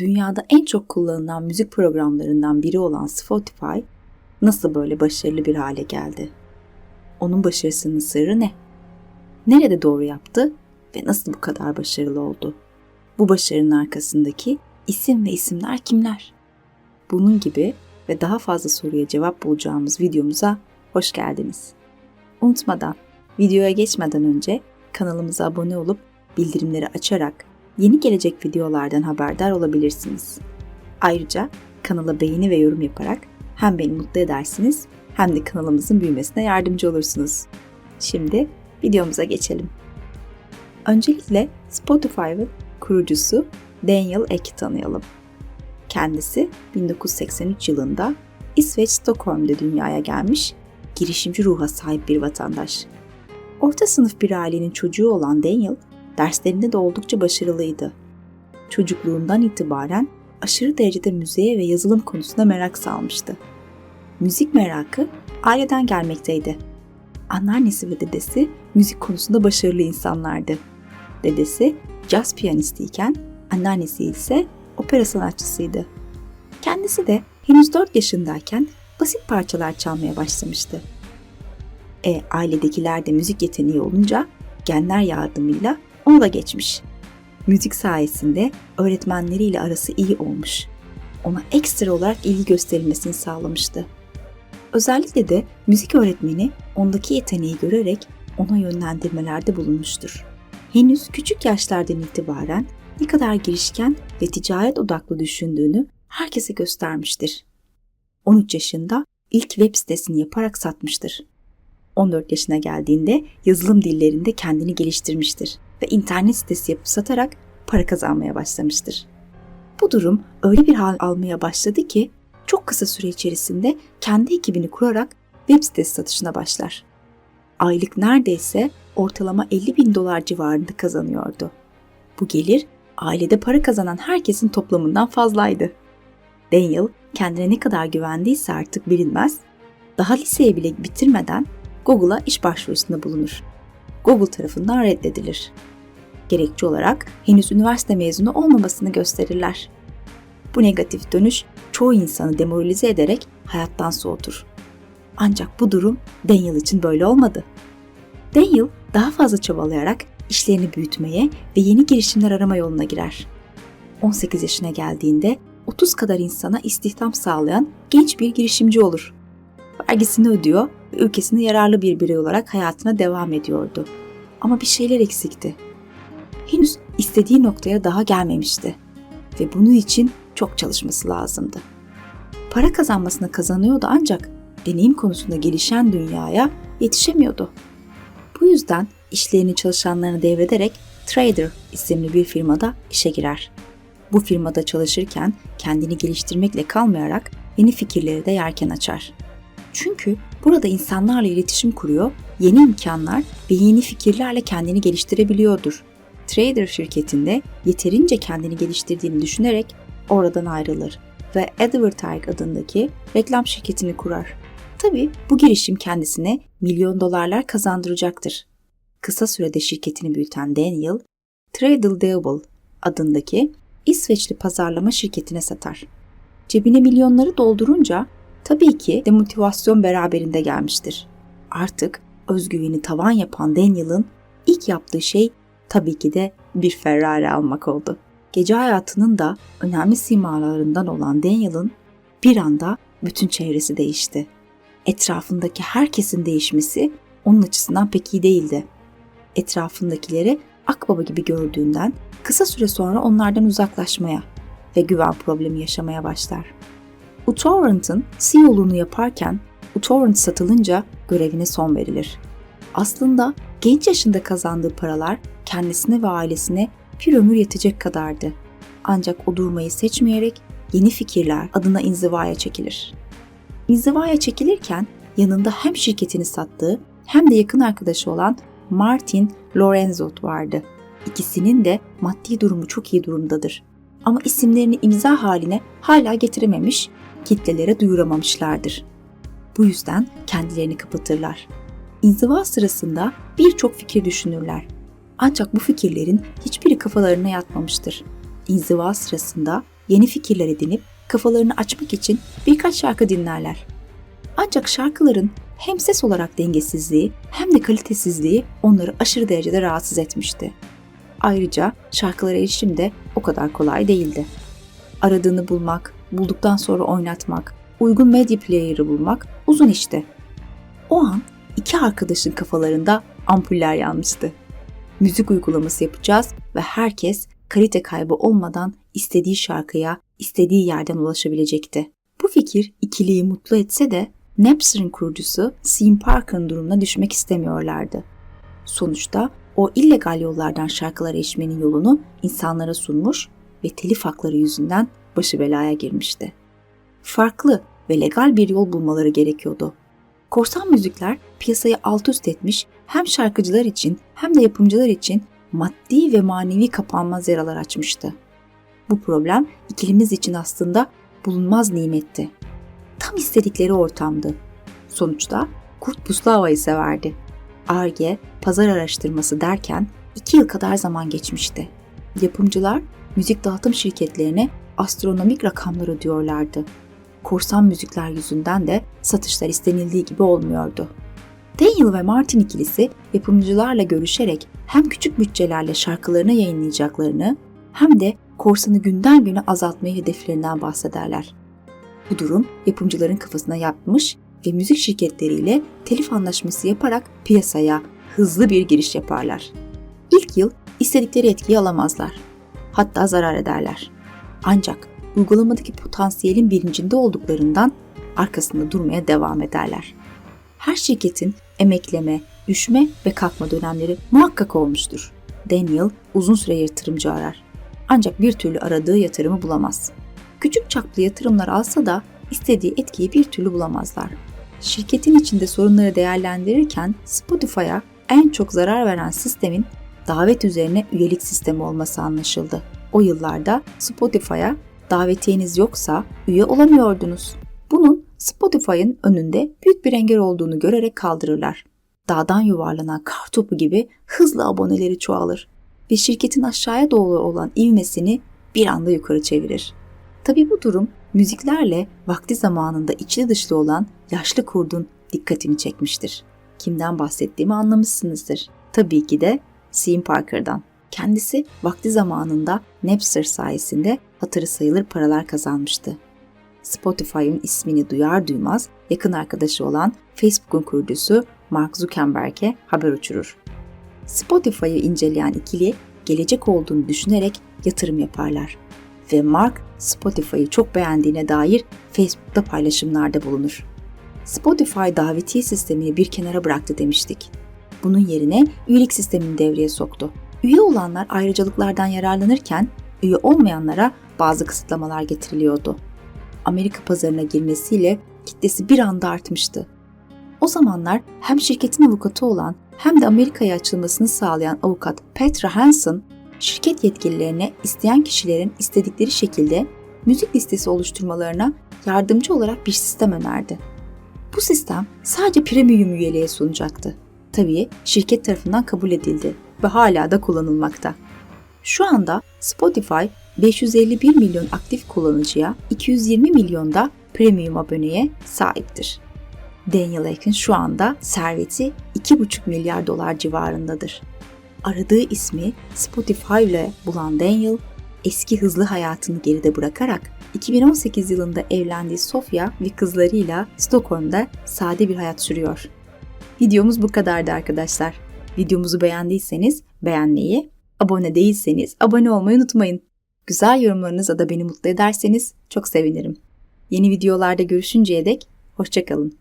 dünyada en çok kullanılan müzik programlarından biri olan Spotify nasıl böyle başarılı bir hale geldi? Onun başarısının sırrı ne? Nerede doğru yaptı ve nasıl bu kadar başarılı oldu? Bu başarının arkasındaki isim ve isimler kimler? Bunun gibi ve daha fazla soruya cevap bulacağımız videomuza hoş geldiniz. Unutmadan, videoya geçmeden önce kanalımıza abone olup bildirimleri açarak yeni gelecek videolardan haberdar olabilirsiniz. Ayrıca kanala beğeni ve yorum yaparak hem beni mutlu edersiniz hem de kanalımızın büyümesine yardımcı olursunuz. Şimdi videomuza geçelim. Öncelikle Spotify'ın kurucusu Daniel Ek'i tanıyalım. Kendisi 1983 yılında İsveç Stockholm'da dünyaya gelmiş, girişimci ruha sahip bir vatandaş. Orta sınıf bir ailenin çocuğu olan Daniel, derslerinde de oldukça başarılıydı. Çocukluğundan itibaren aşırı derecede müziğe ve yazılım konusunda merak salmıştı. Müzik merakı aileden gelmekteydi. Anneannesi ve dedesi müzik konusunda başarılı insanlardı. Dedesi caz piyanistiyken anneannesi ise opera sanatçısıydı. Kendisi de henüz 4 yaşındayken basit parçalar çalmaya başlamıştı. E ailedekiler de müzik yeteneği olunca genler yardımıyla onu da geçmiş. Müzik sayesinde öğretmenleriyle arası iyi olmuş. Ona ekstra olarak ilgi gösterilmesini sağlamıştı. Özellikle de müzik öğretmeni ondaki yeteneği görerek ona yönlendirmelerde bulunmuştur. Henüz küçük yaşlardan itibaren ne kadar girişken ve ticaret odaklı düşündüğünü herkese göstermiştir. 13 yaşında ilk web sitesini yaparak satmıştır. 14 yaşına geldiğinde yazılım dillerinde kendini geliştirmiştir ve internet sitesi yapıp satarak para kazanmaya başlamıştır. Bu durum öyle bir hal almaya başladı ki çok kısa süre içerisinde kendi ekibini kurarak web sitesi satışına başlar. Aylık neredeyse ortalama 50 bin dolar civarında kazanıyordu. Bu gelir ailede para kazanan herkesin toplamından fazlaydı. Daniel kendine ne kadar güvendiyse artık bilinmez, daha liseyi bile bitirmeden Google'a iş başvurusunda bulunur. Google tarafından reddedilir. Gerekçe olarak henüz üniversite mezunu olmamasını gösterirler. Bu negatif dönüş çoğu insanı demoralize ederek hayattan soğutur. Ancak bu durum Daniel için böyle olmadı. Daniel daha fazla çabalayarak işlerini büyütmeye ve yeni girişimler arama yoluna girer. 18 yaşına geldiğinde 30 kadar insana istihdam sağlayan genç bir girişimci olur. Vergisini ödüyor ve ülkesine yararlı bir birey olarak hayatına devam ediyordu. Ama bir şeyler eksikti. Henüz istediği noktaya daha gelmemişti ve bunun için çok çalışması lazımdı. Para kazanmasına kazanıyordu ancak deneyim konusunda gelişen dünyaya yetişemiyordu. Bu yüzden işlerini çalışanlarına devrederek Trader isimli bir firmada işe girer. Bu firmada çalışırken kendini geliştirmekle kalmayarak yeni fikirleri de yerken açar. Çünkü burada insanlarla iletişim kuruyor, yeni imkanlar ve yeni fikirlerle kendini geliştirebiliyordur. Trader şirketinde yeterince kendini geliştirdiğini düşünerek oradan ayrılır ve Advertise adındaki reklam şirketini kurar. Tabi bu girişim kendisine milyon dolarlar kazandıracaktır. Kısa sürede şirketini büyüten Daniel, Tradle Double adındaki İsveçli pazarlama şirketine satar. Cebine milyonları doldurunca tabii ki demotivasyon beraberinde gelmiştir. Artık özgüveni tavan yapan Daniel'ın ilk yaptığı şey tabii ki de bir Ferrari almak oldu. Gece hayatının da önemli simalarından olan Daniel'ın bir anda bütün çevresi değişti. Etrafındaki herkesin değişmesi onun açısından pek iyi değildi. Etrafındakileri akbaba gibi gördüğünden kısa süre sonra onlardan uzaklaşmaya ve güven problemi yaşamaya başlar. uTorrent'ın CEO'luğunu yaparken uTorrent satılınca görevine son verilir. Aslında genç yaşında kazandığı paralar kendisine ve ailesine bir ömür yetecek kadardı. Ancak o durmayı seçmeyerek yeni fikirler adına inzivaya çekilir. İnzivaya çekilirken yanında hem şirketini sattığı hem de yakın arkadaşı olan Martin Lorenzot vardı. İkisinin de maddi durumu çok iyi durumdadır. Ama isimlerini imza haline hala getirememiş, kitlelere duyuramamışlardır. Bu yüzden kendilerini kapatırlar. İnziva sırasında birçok fikir düşünürler. Ancak bu fikirlerin hiçbiri kafalarına yatmamıştır. İnziva sırasında yeni fikirler edinip kafalarını açmak için birkaç şarkı dinlerler. Ancak şarkıların hem ses olarak dengesizliği hem de kalitesizliği onları aşırı derecede rahatsız etmişti. Ayrıca şarkılara erişim de o kadar kolay değildi. Aradığını bulmak, bulduktan sonra oynatmak, uygun medya player'ı bulmak uzun işti. O an iki arkadaşın kafalarında ampuller yanmıştı. Müzik uygulaması yapacağız ve herkes kalite kaybı olmadan istediği şarkıya istediği yerden ulaşabilecekti. Bu fikir ikiliyi mutlu etse de Napster'ın kurucusu Sean Parker'ın durumuna düşmek istemiyorlardı. Sonuçta o illegal yollardan şarkılara erişmenin yolunu insanlara sunmuş ve telif hakları yüzünden başı belaya girmişti. Farklı ve legal bir yol bulmaları gerekiyordu. Korsan müzikler piyasayı alt üst etmiş hem şarkıcılar için hem de yapımcılar için maddi ve manevi kapanmaz yaralar açmıştı. Bu problem ikilimiz için aslında bulunmaz nimetti. Tam istedikleri ortamdı. Sonuçta kurt puslu havayı severdi. Arge, pazar araştırması derken iki yıl kadar zaman geçmişti. Yapımcılar müzik dağıtım şirketlerine astronomik rakamlar ödüyorlardı. Korsan müzikler yüzünden de satışlar istenildiği gibi olmuyordu. Daniel ve Martin ikilisi yapımcılarla görüşerek hem küçük bütçelerle şarkılarını yayınlayacaklarını hem de korsanı günden güne azaltmayı hedeflerinden bahsederler. Bu durum yapımcıların kafasına yapmış ve müzik şirketleriyle telif anlaşması yaparak piyasaya hızlı bir giriş yaparlar. İlk yıl istedikleri etkiyi alamazlar. Hatta zarar ederler. Ancak uygulamadaki potansiyelin bilincinde olduklarından arkasında durmaya devam ederler. Her şirketin emekleme, düşme ve kalkma dönemleri muhakkak olmuştur. Daniel uzun süre yatırımcı arar. Ancak bir türlü aradığı yatırımı bulamaz. Küçük çaplı yatırımlar alsa da istediği etkiyi bir türlü bulamazlar. Şirketin içinde sorunları değerlendirirken Spotify'a en çok zarar veren sistemin davet üzerine üyelik sistemi olması anlaşıldı. O yıllarda Spotify'a davetiyeniz yoksa üye olamıyordunuz. Bunun Spotify'ın önünde büyük bir engel olduğunu görerek kaldırırlar. Dağdan yuvarlanan kar topu gibi hızlı aboneleri çoğalır ve şirketin aşağıya doğru olan ivmesini bir anda yukarı çevirir. Tabi bu durum müziklerle vakti zamanında içli dışlı olan yaşlı kurdun dikkatini çekmiştir. Kimden bahsettiğimi anlamışsınızdır. Tabii ki de Sean Parker'dan. Kendisi vakti zamanında Napster sayesinde hatırı sayılır paralar kazanmıştı. Spotify'ın ismini duyar duymaz yakın arkadaşı olan Facebook'un kurucusu Mark Zuckerberg'e haber uçurur. Spotify'ı inceleyen ikili gelecek olduğunu düşünerek yatırım yaparlar ve Mark Spotify'ı çok beğendiğine dair Facebook'ta paylaşımlarda bulunur. Spotify davetiye sistemini bir kenara bıraktı demiştik. Bunun yerine üyelik sistemini devreye soktu. Üye olanlar ayrıcalıklardan yararlanırken üye olmayanlara bazı kısıtlamalar getiriliyordu. Amerika pazarına girmesiyle kitlesi bir anda artmıştı. O zamanlar hem şirketin avukatı olan hem de Amerika'ya açılmasını sağlayan avukat Petra Hansen, şirket yetkililerine isteyen kişilerin istedikleri şekilde müzik listesi oluşturmalarına yardımcı olarak bir sistem önerdi. Bu sistem sadece premium üyeliğe sunacaktı. Tabii şirket tarafından kabul edildi ve hala da kullanılmakta. Şu anda Spotify 551 milyon aktif kullanıcıya 220 milyon da premium aboneye sahiptir. Daniel Ek'in şu anda serveti 2,5 milyar dolar civarındadır. Aradığı ismi Spotify ile bulan Daniel, eski hızlı hayatını geride bırakarak 2018 yılında evlendiği Sofia ve kızlarıyla Stockholm'da sade bir hayat sürüyor. Videomuz bu kadardı arkadaşlar. Videomuzu beğendiyseniz beğenmeyi, abone değilseniz abone olmayı unutmayın. Güzel yorumlarınızla da beni mutlu ederseniz çok sevinirim. Yeni videolarda görüşünceye dek hoşçakalın.